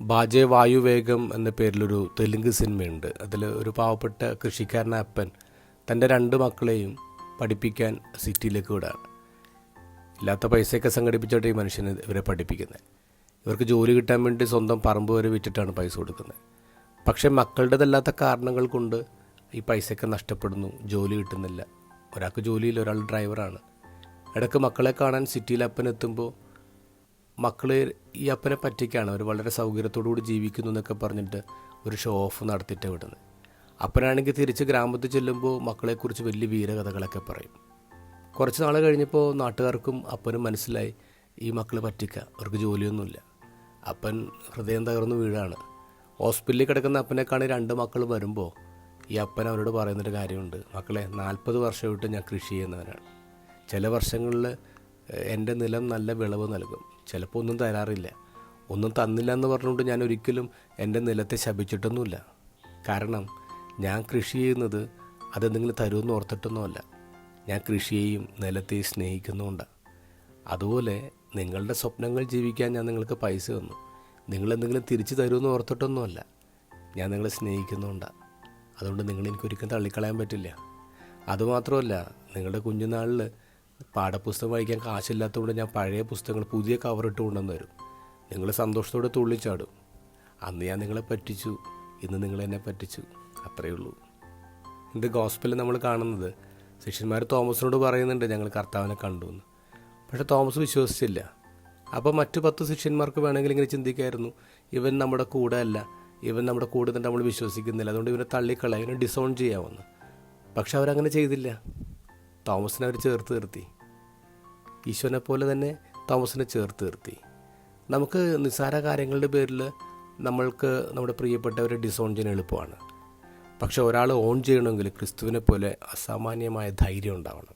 ബാജെ വായുവേഗം എന്ന പേരിലൊരു തെലുങ്ക് സിനിമയുണ്ട്. അതിൽ ഒരു പാവപ്പെട്ട കൃഷിക്കാരനായ അപ്പൻ തന്റെ രണ്ട് മക്കളെയും പഠിപ്പിക്കാൻ സിറ്റിയിലേക്ക് വിടാണ്. ഇല്ലാത്ത പൈസയൊക്കെ സംഘടിപ്പിച്ചിട്ട് ഈ മനുഷ്യനെ ഇവരെ പഠിപ്പിക്കുന്നത്. ഇവർക്ക് ജോലി കിട്ടാൻ വേണ്ടി സ്വന്തം പറമ്പ് വരെ വിറ്റിട്ടാണ് പൈസ കൊടുക്കുന്നത്. പക്ഷേ മക്കളുടേതല്ലാത്ത കാരണങ്ങൾ കൊണ്ട് ഈ പൈസയൊക്കെ നഷ്ടപ്പെടുന്നു ജോലി കിട്ടുന്നില്ല. ഒരാൾക്ക് ജോലിയിൽ ഒരാൾ ഡ്രൈവറാണ്. ഇടയ്ക്ക് മക്കളെ കാണാൻ സിറ്റിയിൽ അപ്പൻ എത്തുമ്പോൾ മക്കൾ ഈ അപ്പനെ പറ്റിക്കാണ്. അവർ വളരെ സൗകര്യത്തോടു കൂടി ജീവിക്കുന്നു എന്നൊക്കെ പറഞ്ഞിട്ട് ഒരു ഷോ ഓഫ് നടത്തിയിട്ട് വിടുന്നത്. അപ്പനാണെങ്കിൽ തിരിച്ച് ഗ്രാമത്തിൽ ചെല്ലുമ്പോൾ മക്കളെക്കുറിച്ച് വലിയ വീരകഥകളൊക്കെ പറയും. കുറച്ച് നാൾ കഴിഞ്ഞപ്പോൾ നാട്ടുകാർക്കും അപ്പനും മനസ്സിലായി ഈ മക്കൾ പറ്റിക്ക. അവർക്ക് ജോലിയൊന്നുമില്ല. അപ്പൻ ഹൃദയം തകർന്നു വീഴാണ്. ഹോസ്പിറ്റലിൽ കിടക്കുന്ന അപ്പനെ കാണി രണ്ട് മക്കൾ വരുമ്പോൾ ഈ അപ്പൻ അവരോട് പറയുന്നൊരു കാര്യമുണ്ട്. മക്കളെ നാൽപ്പത് വർഷമായിട്ട് ഞാൻ കൃഷി ചെയ്യുന്നവരാണ് ചില വർഷങ്ങളിൽ എന്റെ നിലം നല്ല വിളവ് നൽകും. ചിലപ്പോൾ ഒന്നും തരാറില്ല. ഒന്നും തന്നില്ല എന്ന് പറഞ്ഞുകൊണ്ട് ഞാൻ ഒരിക്കലും എന്റെ നിലത്തെ ശപിച്ചിട്ടൊന്നുമില്ല. കാരണം ഞാൻ കൃഷി ചെയ്യുന്നത് അതെന്തെങ്കിലും തരുമെന്ന് ഓർത്തിട്ടൊന്നുമല്ല. ഞാൻ കൃഷിയെയും നിലത്തെയും സ്നേഹിക്കുന്നുമുണ്ട്. അതുപോലെ നിങ്ങളുടെ സ്വപ്നങ്ങൾ ജീവിക്കാൻ ഞാൻ നിങ്ങൾക്ക് പൈസ തന്നു. നിങ്ങളെന്തെങ്കിലും തിരിച്ചു തരുമെന്ന് ഓർത്തിട്ടൊന്നുമല്ല. ഞാൻ നിങ്ങളെ സ്നേഹിക്കുന്നുണ്ട് അതുകൊണ്ട് നിങ്ങൾ എനിക്കൊരിക്കലും തള്ളിക്കളയാൻ പറ്റില്ല. അതുമാത്രമല്ല നിങ്ങളുടെ കുഞ്ഞുനാളിൽ പാഠപുസ്തകം വായിക്കാൻ കാശില്ലാത്തതുകൊണ്ട് ഞാൻ പഴയ പുസ്തകങ്ങൾ പുതിയ കവറിട്ട് കൊണ്ടുവന്ന് തരും. നിങ്ങൾ സന്തോഷത്തോടെ തുള്ളിച്ചാടും അന്ന് ഞാൻ നിങ്ങളെ പറ്റിച്ചു ഇന്ന് നിങ്ങൾ എന്നെ പറ്റിച്ചു. അത്രയേ ഉള്ളൂ. ഇത് ഗോസ്പിൽ നമ്മൾ കാണുന്നത്. ശിഷ്യന്മാർ തോമസിനോട് പറയുന്നുണ്ട് ഞങ്ങൾ കർത്താവിനെ കണ്ടു എന്ന് പക്ഷേ തോമസ് വിശ്വസിച്ചില്ല. അപ്പോൾ മറ്റു പത്ത് ശിഷ്യന്മാർക്ക് വേണമെങ്കിൽ ഇങ്ങനെ ചിന്തിക്കായിരുന്നു. ഇവൻ നമ്മുടെ കൂടെ അല്ല. ഇവൻ നമ്മുടെ കൂടെ തന്നെ നമ്മൾ വിശ്വസിക്കുന്നില്ല. അതുകൊണ്ട് ഇവനെ തള്ളിക്കളയാം ഡിസോൺ ചെയ്യാമെന്ന്. പക്ഷെ അവരങ്ങനെ ചെയ്തില്ല. തോമസിനെ അവർ ചേർത്ത് നിർത്തി. ഈശോനെ പോലെ തന്നെ തോമസിനെ ചേർത്ത് നിർത്തി. നമുക്ക് നിസ്സാര കാര്യങ്ങളുടെ പേരിൽ നമ്മൾക്ക് നമ്മുടെ പ്രിയപ്പെട്ടവരെ ഡിസോൺ ചെയ്യാൻ എളുപ്പമാണ്. പക്ഷെ ഒരാൾ ഓൺ ചെയ്യണമെങ്കിൽ ക്രിസ്തുവിനെ പോലെ അസാമാന്യമായ ധൈര്യം ഉണ്ടാവണം.